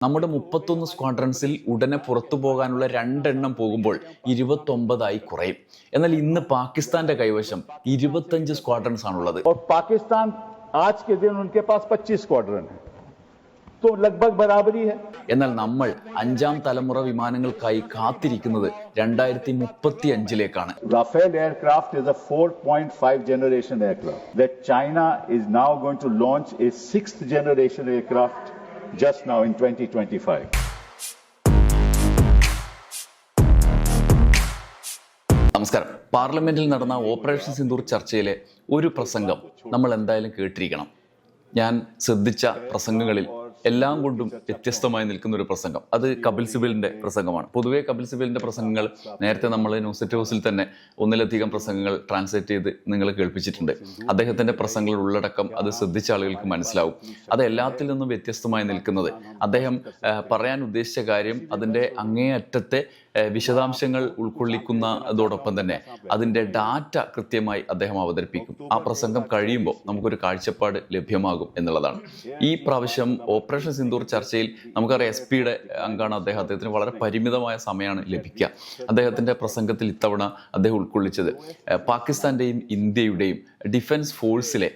നമ്മുടെ മുപ്പത്തൊന്ന് സ്ക്വാഡ്രൻസിൽ ഉടനെ പുറത്തു പോകാനുള്ള രണ്ടെണ്ണം പോകുമ്പോൾ ഇരുപത്തൊമ്പതായി കുറയും. എന്നാൽ ഇന്ന് പാകിസ്ഥാന്റെ കൈവശം ഇരുപത്തഞ്ച് സ്ക്വാഡ്രൻസ് ആണുള്ളത്. പാകിസ്ഥാൻ ആജ് ഉൻകെ പാസ് പച്ചീസ് സ്ക്വാഡ്രൻ എന്നാൽ നമ്മൾ അഞ്ചാം തലമുറ വിമാനങ്ങൾക്കായി കാത്തിരിക്കുന്നത് രണ്ടായിരത്തി മുപ്പത്തി അഞ്ചിലേക്കാണ് Rafale aircraft is a four point five generation aircraft China is now going to launch a six generation aircraft just now in 2025. നമസ്കാരം പാർലമെന്റിൽ നടന്ന ഓപ്പറേഷൻ സിന്ദൂർ ചർച്ചയിലെ ഒരു പ്രസംഗം നമ്മൾ എന്തായാലും കേട്ടിരിക്കണം ഞാൻ ശ്രദ്ധിച്ച പ്രസംഗങ്ങളിൽ എല്ലാം കൊണ്ടും വ്യത്യസ്തമായി നിൽക്കുന്ന ഒരു പ്രസംഗം. അത് കപിൽ സിബലിന്റെ പ്രസംഗമാണ്. പൊതുവേ കപിൽ സിബലിന്റെ പ്രസംഗങ്ങൾ നേരത്തെ നമ്മൾ ന്യൂസെറ്റ് ഹൗസിൽ തന്നെ ഒന്നിലധികം പ്രസംഗങ്ങൾ ട്രാൻസ്ലേറ്റ് ചെയ്ത് നിങ്ങൾ കേൾപ്പിച്ചിട്ടുണ്ട്. അദ്ദേഹത്തിന്റെ പ്രസംഗങ്ങളുടെ ഉള്ളടക്കം അത് ശ്രദ്ധിച്ച ആളുകൾക്ക് മനസ്സിലാവും. അത് എല്ലാത്തിൽ നിന്നും വ്യത്യസ്തമായി നിൽക്കുന്നത് അദ്ദേഹം പറയാൻ ഉദ്ദേശിച്ച കാര്യം അതിന്റെ അങ്ങേയറ്റത്തെ വിശദാംശങ്ങൾ ഉൾക്കൊള്ളിക്കുന്നതോടൊപ്പം തന്നെ അതിന്റെ ഡാറ്റ കൃത്യമായി അദ്ദേഹം അവതരിപ്പിക്കും. ആ പ്രസംഗം കഴിയുമ്പോൾ നമുക്കൊരു കാഴ്ചപ്പാട് ലഭ്യമാകും എന്നുള്ളതാണ്. ഈ പ്രാവശ്യം ഓപ്പറേഷൻ സിന്ദൂർ ചർച്ചയിൽ നമുക്കറിയാം എസ് പിയുടെ അംഗമാണ് അദ്ദേഹം. അദ്ദേഹത്തിന് വളരെ പരിമിതമായ സമയമാണ് ലഭിക്കുക. അദ്ദേഹത്തിന്റെ പ്രസംഗത്തിൽ ഇത്തവണ അദ്ദേഹം ഉൾക്കൊള്ളിച്ചത് പാകിസ്ഥാന്റെയും ഇന്ത്യയുടെയും ഡിഫൻസ് ഫോഴ്സിലെ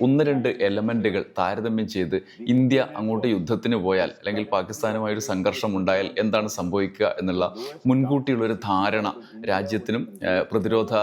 ഒന്ന് രണ്ട് എലമെന്റുകൾ താരതമ്യം ചെയ്ത് ഇന്ത്യ അങ്ങോട്ട് യുദ്ധത്തിന് പോയാൽ അല്ലെങ്കിൽ പാകിസ്ഥാനുമായി ഒരു സംഘർഷം ഉണ്ടായാൽ എന്താണ് സംഭവിക്കുക എന്നുള്ള മുൻകൂട്ടിയുള്ള ഒരു ധാരണ രാജ്യത്തിനും പ്രതിരോധ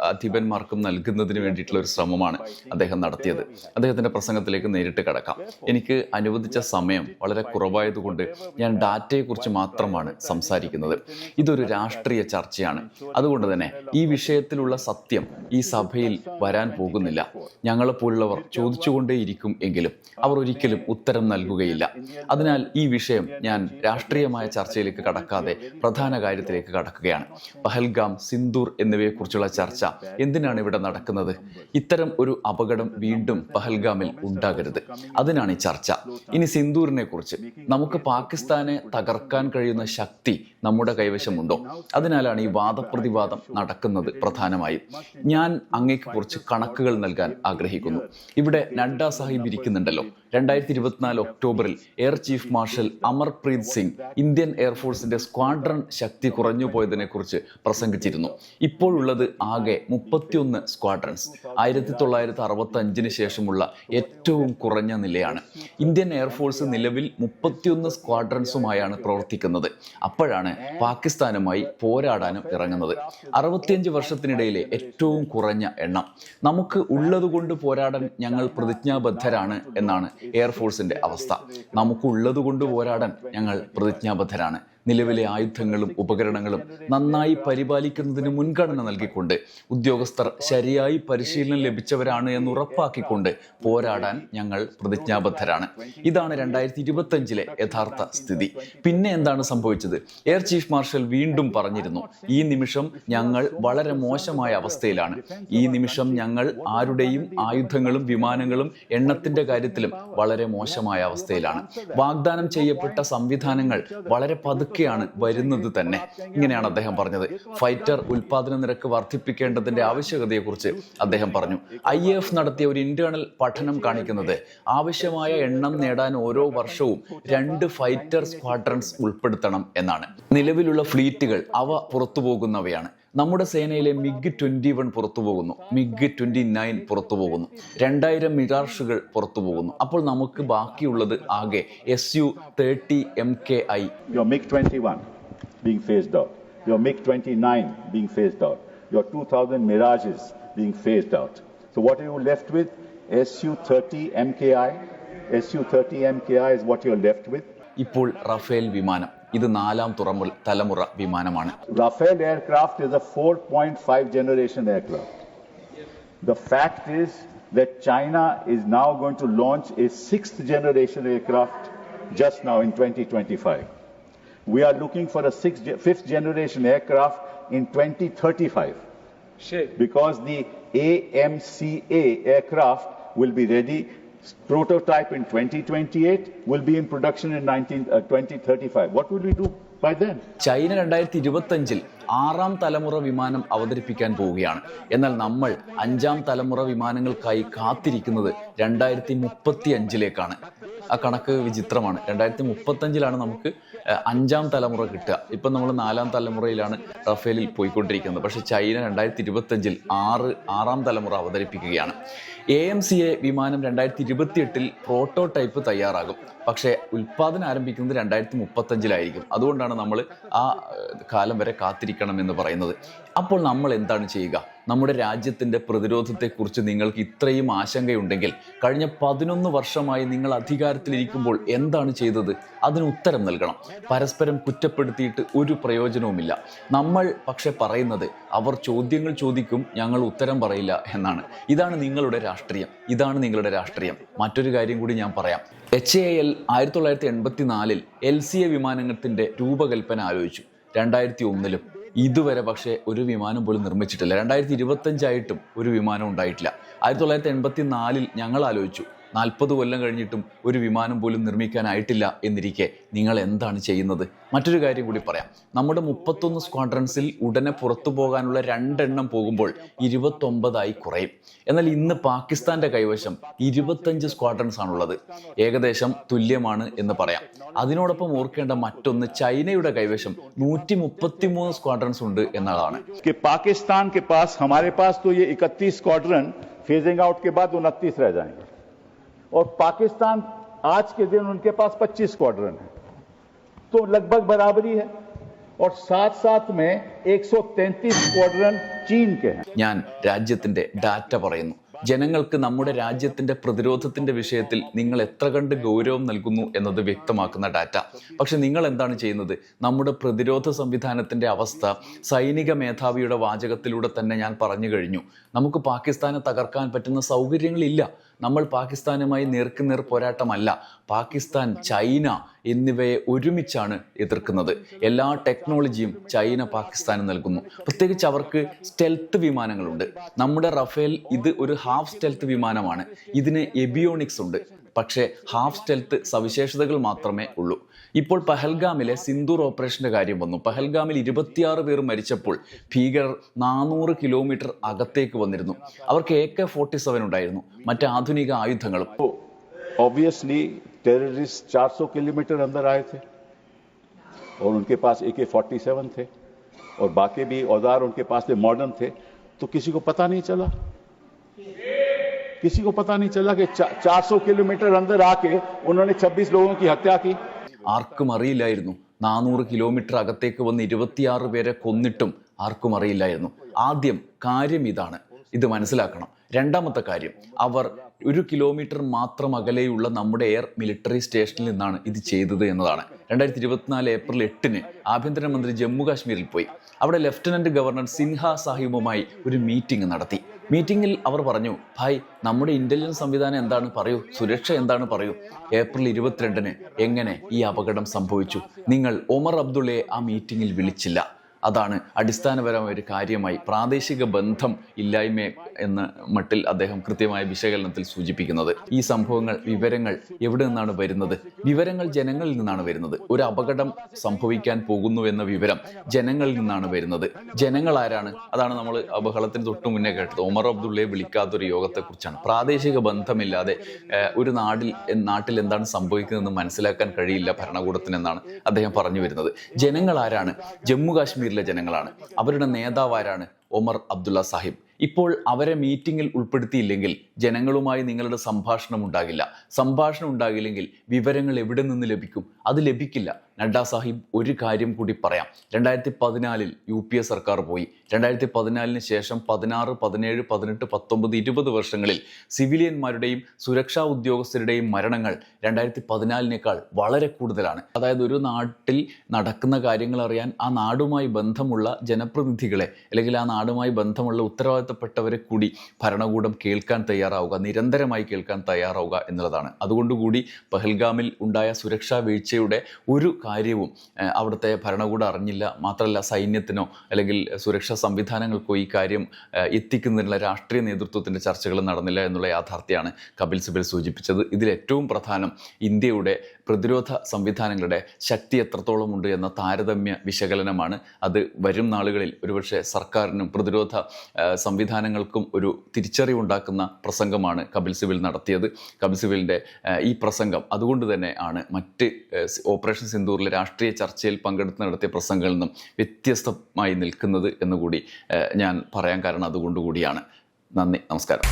അധിപന്മാർക്കും നൽകുന്നതിന് വേണ്ടിയിട്ടുള്ള ഒരു ശ്രമമാണ് അദ്ദേഹം നടത്തിയത്. അദ്ദേഹത്തിന്റെ പ്രസംഗത്തിലേക്ക് നേരിട്ട് കടക്കാം. എനിക്ക് അനുവദിച്ച സമയം വളരെ കുറവായതുകൊണ്ട് ഞാൻ ഡാറ്റയെക്കുറിച്ച് മാത്രമാണ് സംസാരിക്കുന്നത്. ഇതൊരു രാഷ്ട്രീയ ചർച്ചയാണ്. അതുകൊണ്ട് തന്നെ ഈ വിഷയത്തിലുള്ള സത്യം ഈ സഭയിൽ വരാൻ പോകുന്നില്ല. ഞങ്ങളെപ്പോലുള്ളവർ ചോദിച്ചുകൊണ്ടേയിരിക്കും എങ്കിലും അവർ ഒരിക്കലും ഉത്തരം നൽകുകയില്ല. അതിനാൽ ഈ വിഷയം ഞാൻ രാഷ്ട്രീയമായ ചർച്ചയിലേക്ക് കടക്കാതെ പ്രധാന കാര്യത്തിലേക്ക് കടക്കുകയാണ്. പഹൽഗാം സിന്ദൂർ എന്നിവയെക്കുറിച്ചുള്ള ചർച്ച എന്തിനാണ് ഇവിടെ നടക്കുന്നത്? ഇത്തരം ഒരു അപകടം വീണ്ടും പഹൽഗാമിൽ ഉണ്ടാകരുത്. അതിനാണ് ഈ ചർച്ച. ഇനി സിന്ദൂറിനെ കുറിച്ച് നമുക്ക് പാകിസ്ഥാനെ തകർക്കാൻ കഴിയുന്ന ശക്തി നമ്മുടെ കൈവശമുണ്ടോ? അതിനാലാണ് ഈ വാദപ്രതിവാദം നടക്കുന്നത് പ്രധാനമായും. ഞാൻ അങ്ങേക്ക് കുറച്ച് കണക്കുകൾ നൽകാൻ ആഗ്രഹിക്കുന്നു. ഇവിടെ നഡ്ഡ സാഹിബ് ഇരിക്കുന്നുണ്ടല്ലോ. രണ്ടായിരത്തി ഇരുപത്തിനാല് ഒക്ടോബറിൽ air chief marshal Amarpreet Singh Indian എയർഫോഴ്സിന്റെ squadron ശക്തി കുറഞ്ഞു പോയതിനെ കുറിച്ച് പ്രസംഗിച്ചിരുന്നു ഇപ്പോഴുള്ളത് ആകെ മുപ്പത്തിയൊന്ന് സ്ക്വാഡ്രൺസ് ആയിരത്തി തൊള്ളായിരത്തി അറുപത്തി അഞ്ചിന് ശേഷമുള്ള ഏറ്റവും കുറഞ്ഞ നിലയാണ്. ഇന്ത്യൻ എയർഫോഴ്സ് നിലവിൽ മുപ്പത്തിയൊന്ന് സ്ക്വാഡ്രൺസുമായാണ് പ്രവർത്തിക്കുന്നത്. അപ്പോഴാണ് പാകിസ്ഥാനുമായി പോരാടാനും ഇറങ്ങുന്നത്. അറുപത്തിയഞ്ച് വർഷത്തിനിടയിലെ ഏറ്റവും കുറഞ്ഞ എണ്ണം. നമുക്ക് ഉള്ളതുകൊണ്ട് പോരാടാൻ ഞങ്ങൾ പ്രതിജ്ഞാബദ്ധരാണ് എന്നാണ് എയർഫോഴ്സിന്റെ അവസ്ഥ. നമുക്കുള്ളത് കൊണ്ട് പോരാടാൻ ഞങ്ങൾ പ്രതിജ്ഞാബദ്ധരാണ്. നിലവിലെ ആയുധങ്ങളും ഉപകരണങ്ങളും നന്നായി പരിപാലിക്കുന്നതിന് മുൻഗണന നൽകിക്കൊണ്ട് ഉദ്യോഗസ്ഥർ ശരിയായി പരിശീലനം ലഭിച്ചവരാണ് എന്ന് ഉറപ്പാക്കിക്കൊണ്ട് പോരാടാൻ ഞങ്ങൾ പ്രതിജ്ഞാബദ്ധരാണ്. ഇതാണ് രണ്ടായിരത്തി ഇരുപത്തഞ്ചിലെ യഥാർത്ഥ സ്ഥിതി. പിന്നെ എന്താണ് സംഭവിച്ചത്? എയർ ചീഫ് മാർഷൽ വീണ്ടും പറഞ്ഞിരുന്നു ഈ നിമിഷം ഞങ്ങൾ വളരെ മോശമായ അവസ്ഥയിലാണ്. ഈ നിമിഷം ഞങ്ങൾ ആരുടെയും ആയുധങ്ങളും വിമാനങ്ങളും എണ്ണത്തിന്റെ കാര്യത്തിലും വളരെ മോശമായ അവസ്ഥയിലാണ്. വാഗ്ദാനം ചെയ്യപ്പെട്ട സംവിധാനങ്ങൾ വളരെ പതുക്കെയാണ് വരുന്നത് തന്നെ. ഇങ്ങനെയാണ് അദ്ദേഹം പറഞ്ഞത്. ഫൈറ്റർ ഉൽപാദന നിരക്ക് വർദ്ധിപ്പിക്കേണ്ടതിന്റെ ആവശ്യകതയെക്കുറിച്ച് അദ്ദേഹം പറഞ്ഞു. ഐ എഫ് നടത്തിയ ഒരു ഇന്റേണൽ പഠനം കാണിക്കുന്നത് ആവശ്യമായ എണ്ണം നേടാൻ ഓരോ വർഷവും രണ്ട് ഫൈറ്റർ സ്ക്വാഡ്രൻസ് ഉൾപ്പെടുത്തണം എന്നാണ്. നിലവിലുള്ള ഫ്ലീറ്റുകൾ അവ പുറത്തു പോകുന്നവയാണ് നമ്മുടെ സേനയിലെ മിഗ് ട്വന്റി വൺ പുറത്തു പോകുന്നു മിഗ് ട്വന്റി നയൻ പുറത്തു പോകുന്നു രണ്ടായിരം മിറാർഷുകൾ പുറത്തു പോകുന്നു അപ്പോൾ നമുക്ക് ബാക്കിയുള്ളത് ആകെ S U thirty M K I. You MiG twenty one being phased out you MiG twenty nine being phased out you two thousand Mirages being phased out so what you left with S U thirty M K I S U thirty M K I is what you left with ഇപ്പോൾ Rafale വിമാനം. ഇത് നാലാം തുറമുൽ തലമുറ വിമാനമാണ് Rafale aircraft is a 4.5 generation aircraft. The fact is that China is now going to launch a sixth generation aircraft just now in 2025. We are looking for a sixth, ge- fifth generation aircraft in 2035 because the AMCA aircraft will be ready. Prototype in 2028 will be in production in 19, uh, 2035. What will we do by then? China രണ്ടായിരത്തി ഇരുപത്തഞ്ചിൽ ആറാം തലമുറ വിമാനം അവതരിപ്പിക്കാൻ പോവുകയാണ് എന്നാൽ നമ്മൾ അഞ്ചാം തലമുറ വിമാനങ്ങൾക്കായി കാത്തിരിക്കുന്നത് രണ്ടായിരത്തി മുപ്പത്തി അഞ്ചിലേക്കാണ് ആ കണക്ക് വിചിത്രമാണ്. രണ്ടായിരത്തി മുപ്പത്തഞ്ചിലാണ് നമുക്ക് അഞ്ചാം തലമുറ കിട്ടുക. ഇപ്പം നമ്മൾ നാലാം തലമുറയിലാണ് റഫേലിൽ പോയിക്കൊണ്ടിരിക്കുന്നത്. പക്ഷേ ചൈന രണ്ടായിരത്തി ഇരുപത്തഞ്ചിൽ ആറ് ആറാം തലമുറ അവതരിപ്പിക്കുകയാണ്. എ എം സി എ വിമാനം രണ്ടായിരത്തി ഇരുപത്തിയെട്ടിൽ പ്രോട്ടോടൈപ്പ് തയ്യാറാകും. പക്ഷേ ഉൽപ്പാദനം ആരംഭിക്കുന്നത് രണ്ടായിരത്തി മുപ്പത്തഞ്ചിലായിരിക്കും അതുകൊണ്ടാണ് നമ്മൾ ആ കാലം വരെ കാത്തിരിക്കണം എന്ന് പറയുന്നത്. അപ്പോൾ നമ്മൾ എന്താണ് ചെയ്യുക? നമ്മുടെ രാജ്യത്തിന്റെ പ്രതിരോധത്തെക്കുറിച്ച് നിങ്ങൾക്ക് ഇത്രയും ആശങ്കയുണ്ടെങ്കിൽ കഴിഞ്ഞ പതിനൊന്ന് വർഷമായി നിങ്ങൾ അധികാരത്തിലിരിക്കുമ്പോൾ എന്താണ് ചെയ്തത്? അതിന് ഉത്തരം നൽകണം. പരസ്പരം കുറ്റപ്പെടുത്തിയിട്ട് ഒരു പ്രയോജനവുമില്ല. നമ്മൾ പക്ഷെ പറയുന്നത് അവർ ചോദ്യങ്ങൾ ചോദിക്കും ഞങ്ങൾ ഉത്തരം പറയില്ല എന്നാണ്. ഇതാണ് നിങ്ങളുടെ രാഷ്ട്രീയം. ഇതാണ് നിങ്ങളുടെ രാഷ്ട്രീയം. മറ്റൊരു കാര്യം കൂടി ഞാൻ പറയാം. എച്ച് എ എൽ ആയിരത്തി തൊള്ളായിരത്തി എൺപത്തി നാലിൽ എൽ സി എ വിമാനത്തിന്റെ രൂപകൽപ്പന ആലോചിച്ചു. രണ്ടായിരത്തി ഒന്നിലും. ഇതുവരെ പക്ഷേ ഒരു വിമാനം പോലും നിർമ്മിച്ചിട്ടില്ല. രണ്ടായിരത്തി ഇരുപത്തഞ്ചായിട്ടും ഒരു വിമാനം ഉണ്ടായിട്ടില്ല. ആയിരത്തി തൊള്ളായിരത്തി എൺപത്തി നാലിൽ ഞങ്ങൾ ആലോചിച്ചു. നാൽപ്പത് കൊല്ലം കഴിഞ്ഞിട്ടും ഒരു വിമാനം പോലും നിർമ്മിക്കാനായിട്ടില്ല എന്നിരിക്കെ നിങ്ങൾ എന്താണ് ചെയ്യുന്നത് മറ്റൊരു കാര്യം കൂടി പറയാം നമ്മുടെ മുപ്പത്തൊന്ന് സ്ക്വാഡ്രൻസിൽ ഉടനെ പുറത്തു പോകാനുള്ള രണ്ടെണ്ണം പോകുമ്പോൾ ഇരുപത്തൊമ്പതായി കുറയും എന്നാൽ ഇന്ന് പാകിസ്ഥാന്റെ കൈവശം ഇരുപത്തഞ്ച് സ്ക്വാഡ്രൻസ് ആണുള്ളത് ഏകദേശം തുല്യമാണ് എന്ന് പറയാം അതിനോടൊപ്പം ഓർക്കേണ്ട മറ്റൊന്ന് ചൈനയുടെ കൈവശം നൂറ്റി മുപ്പത്തിമൂന്ന് സ്ക്വാഡ്രൻസ് ഉണ്ട് എന്നതാണ് कि पाकिस्तान के पास हमारे पास तो ये 31 स्क्वाड्रन फेजिंग आउट के बाद 29 रह जाएंगे और पाकिस्तान आज के दिन उनके पास 25 स्क्वाड्रन है तो लगभग बराबरी है और साथ साथ में 133 स्क्वाड्रन चीन के हैं ഞാൻ രാജ്യത്തിന്റെ ഡാറ്റ പറയുന്നു ജനങ്ങൾക്ക് നമ്മുടെ രാജ്യത്തിന്റെ പ്രതിരോധത്തിന്റെ വിഷയത്തിൽ നിങ്ങൾ എത്ര കണ്ട് ഗൗരവം നൽകുന്നു എന്നത് വ്യക്തമാക്കുന്ന ഡാറ്റ പക്ഷെ നിങ്ങൾ എന്താണ് ചെയ്യുന്നത് നമ്മുടെ പ്രതിരോധ സംവിധാനത്തിന്റെ അവസ്ഥ സൈനിക മേധാവിയുടെ വാചകത്തിലൂടെ തന്നെ ഞാൻ പറഞ്ഞു കഴിഞ്ഞു നമുക്ക് പാകിസ്ഥാനെ തകർക്കാൻ പറ്റുന്ന സൗകര്യങ്ങളില്ല നമ്മൾ പാകിസ്ഥാനുമായി നേർക്കുനേർ പോരാട്ടമല്ല. പാകിസ്ഥാൻ ചൈന എന്നിവയെ ഒരുമിച്ചാണ് എതിർക്കുന്നത്. എല്ലാ ടെക്നോളജിയും ചൈന പാകിസ്ഥാന് നൽകുന്നു. പ്രത്യേകിച്ച് അവർക്ക് സ്റ്റെൽത്ത് വിമാനങ്ങളുണ്ട്. നമ്മുടെ റഫേൽ ഇത് ഒരു ഹാഫ് സ്റ്റെൽത്ത് വിമാനമാണ്. ഇതിന് എബിയോണിക്സ് ഉണ്ട്. പക്ഷേ ഹാഫ് സ്റ്റെൽത്ത് സവിശേഷതകൾ മാത്രമേ ഉള്ളൂ ഇപ്പോൾ പഹൽഗാമിലെ സിന്ദൂർ ഓപ്പറേഷന്റെ കാര്യം വന്നു പഹൽഗാമിൽ ഇരുപത്തിയാറ് പേർ മരിച്ചപ്പോൾ ഭീകരർ നാനൂറ് കിലോമീറ്റർ അകത്തേക്ക് വന്നിരുന്നു അവർക്ക് എ കെ ഫോർട്ടി സെവൻ ഉണ്ടായിരുന്നു മറ്റ് ആധുനിക ആയുധങ്ങളും तो ऑब्वियसली टेररिस्ट 400 किलोमीटर अंदर आए थे और उनके पास ए के फोर्टी सेवन थे और बाकी भी औजार उनके पास थे मॉडर्न थे तो किसी को पता नहीं चला किसी को पता नहीं चला कि चा, 400 किलोमीटर अंदर आके उन्होंने 26 लोगों की हत्या की ആർക്കും അറിയില്ലായിരുന്നു നാനൂറ് കിലോമീറ്റർ അകത്തേക്ക് വന്ന് ഇരുപത്തിയാറ് പേരെ കൊന്നിട്ടും ആർക്കും അറിയില്ലായിരുന്നു ആദ്യം കാര്യം ഇതാണ് ഇത് മനസ്സിലാക്കണം രണ്ടാമത്തെ കാര്യം അവർ ഒരു കിലോമീറ്റർ മാത്രം അകലെയുള്ള നമ്മുടെ എയർ മിലിറ്ററി സ്റ്റേഷനിൽ നിന്നാണ് ഇത് ചെയ്തത് എന്നതാണ് രണ്ടായിരത്തി ഇരുപത്തിനാല് ഏപ്രിൽ എട്ടിന് ആഭ്യന്തരമന്ത്രി ജമ്മു കാശ്മീരിൽ പോയി അവിടെ ലഫ്റ്റനന്റ് ഗവർണർ സിൻഹ സാഹിബുമായി ഒരു മീറ്റിംഗ് നടത്തി മീറ്റിംഗിൽ അവർ പറഞ്ഞു ഭായ് നമ്മുടെ ഇന്റലിജൻസ് സംവിധാനം എന്താണ്? പറയൂ. സുരക്ഷ എന്താണ്? പറയൂ. ഏപ്രിൽ ഇരുപത്തിരണ്ടിന് എങ്ങനെ ഈ അപകടം സംഭവിച്ചു? നിങ്ങൾ ഒമർ അബ്ദുള്ളയെ ആ മീറ്റിംഗിൽ വിളിച്ചില്ല. അതാണ് അടിസ്ഥാനപരമായ ഒരു കാര്യമായി പ്രാദേശിക ബന്ധം ഇല്ലായ്മ എന്ന മട്ടിൽ അദ്ദേഹം കൃത്യമായ വിശകലനത്തിൽ സൂചിപ്പിക്കുന്നത്. ഈ സംഭവങ്ങൾ വിവരങ്ങൾ എവിടെ നിന്നാണ് വരുന്നത്? വിവരങ്ങൾ ജനങ്ങളിൽ നിന്നാണ് വരുന്നത്. ഒരു അപകടം സംഭവിക്കാൻ പോകുന്നു എന്ന വിവരം ജനങ്ങളിൽ നിന്നാണ് വരുന്നത്. ജനങ്ങൾ ആരാണ്? അതാണ് നമ്മൾ ബഹളത്തിന് തൊട്ടു മുന്നേ കേട്ടത്. ഒമർ അബ്ദുള്ളയെ വിളിക്കാത്തൊരു യോഗത്തെക്കുറിച്ചാണ്. പ്രാദേശിക ബന്ധമില്ലാതെ ഒരു നാടിൽ നാട്ടിൽ എന്താണ് സംഭവിക്കുന്നതെന്ന് മനസ്സിലാക്കാൻ കഴിയില്ല ഭരണകൂടത്തിനെന്നാണ് അദ്ദേഹം പറഞ്ഞു വരുന്നത്. ജനങ്ങൾ ആരാണ്? ജമ്മു കാശ്മീരിലെ ജനങ്ങളാണ്. അവരുടെ നേതാവാരാണ് ഒമർ അബ്ദുള്ള സാഹിബ്. ഇപ്പോൾ അവരെ മീറ്റിംഗിൽ ഉൾപ്പെടുത്തിയില്ലെങ്കിൽ ജനങ്ങളുമായി നിങ്ങളുടെ സംഭാഷണം ഉണ്ടാകില്ല. സംഭാഷണം ഉണ്ടാകില്ലെങ്കിൽ വിവരങ്ങൾ എവിടെ നിന്ന് ലഭിക്കും? അത് ലഭിക്കില്ല. നഡ്ഡ സാഹിബ് ഒരു കാര്യം കൂടി പറയാം. രണ്ടായിരത്തി പതിനാലിൽ യു പി എ സർക്കാർ പോയി. രണ്ടായിരത്തി പതിനാലിന് ശേഷം പതിനാറ് പതിനേഴ് പതിനെട്ട് പത്തൊമ്പത് ഇരുപത് വർഷങ്ങളിൽ സിവിലിയന്മാരുടെയും സുരക്ഷാ ഉദ്യോഗസ്ഥരുടെയും മരണങ്ങൾ രണ്ടായിരത്തി പതിനാലിനേക്കാൾ വളരെ കൂടുതലാണ്. അതായത് ഒരു നാട്ടിൽ നടക്കുന്ന കാര്യങ്ങൾ അറിയാൻ ആ നാടുമായി ബന്ധമുള്ള ജനപ്രതിനിധികളെ അല്ലെങ്കിൽ ആ നാടുമായി ബന്ധമുള്ള ഉത്തരവാദിത്തപ്പെട്ടവരെ കൂടി ഭരണകൂടം കേൾക്കാൻ തയ്യാറാവുക നിരന്തരമായി കേൾക്കാൻ തയ്യാറാവുക എന്നുള്ളതാണ്. അതുകൊണ്ടുകൂടി പഹൽഗാമിൽ ഉണ്ടായ സുരക്ഷാ വീഴ്ചയുടെ ഒരു കാര്യവും അവിടുത്തെ ഭരണകൂടം അറിഞ്ഞില്ല. മാത്രമല്ല സൈന്യത്തിനോ അല്ലെങ്കിൽ സുരക്ഷാ സംവിധാനങ്ങൾക്കോ ഈ കാര്യം എത്തിക്കുന്നതിനുള്ള രാഷ്ട്രീയ നേതൃത്വത്തിന്റെ ചർച്ചകൾ നടന്നില്ല എന്നുള്ള യാഥാർത്ഥ്യമാണ് കപിൽ സിബൽ സൂചിപ്പിച്ചത്. ഇതിൽ ഏറ്റവും പ്രധാനം ഇന്ത്യയുടെ പ്രതിരോധ സംവിധാനങ്ങളുടെ ശക്തി എത്രത്തോളം ഉണ്ട് എന്ന താരതമ്യ വിശകലനമാണ് അത് വരും നാളുകളിൽ ഒരുപക്ഷെ സർക്കാരിനും പ്രതിരോധ സംവിധാനങ്ങൾക്കും ഒരു തിരിച്ചറിവുണ്ടാക്കുന്ന പ്രസംഗമാണ് കപിൽ സിബിൽ നടത്തിയത്. കപിൽ സിബിലിന്റെ ഈ പ്രസംഗം അതുകൊണ്ട് തന്നെ ആണ് മറ്റ് ഓപ്പറേഷൻ സിന്ദൂറിലെ രാഷ്ട്രീയ ചർച്ചയിൽ പങ്കെടുത്ത് നടത്തിയ പ്രസംഗങ്ങളിൽ നിന്നും വ്യത്യസ്തമായി നിൽക്കുന്നത് എന്നുകൂടി ഞാൻ പറയാൻ കാരണം അതുകൊണ്ടുകൂടിയാണ്. നന്ദി നമസ്കാരം.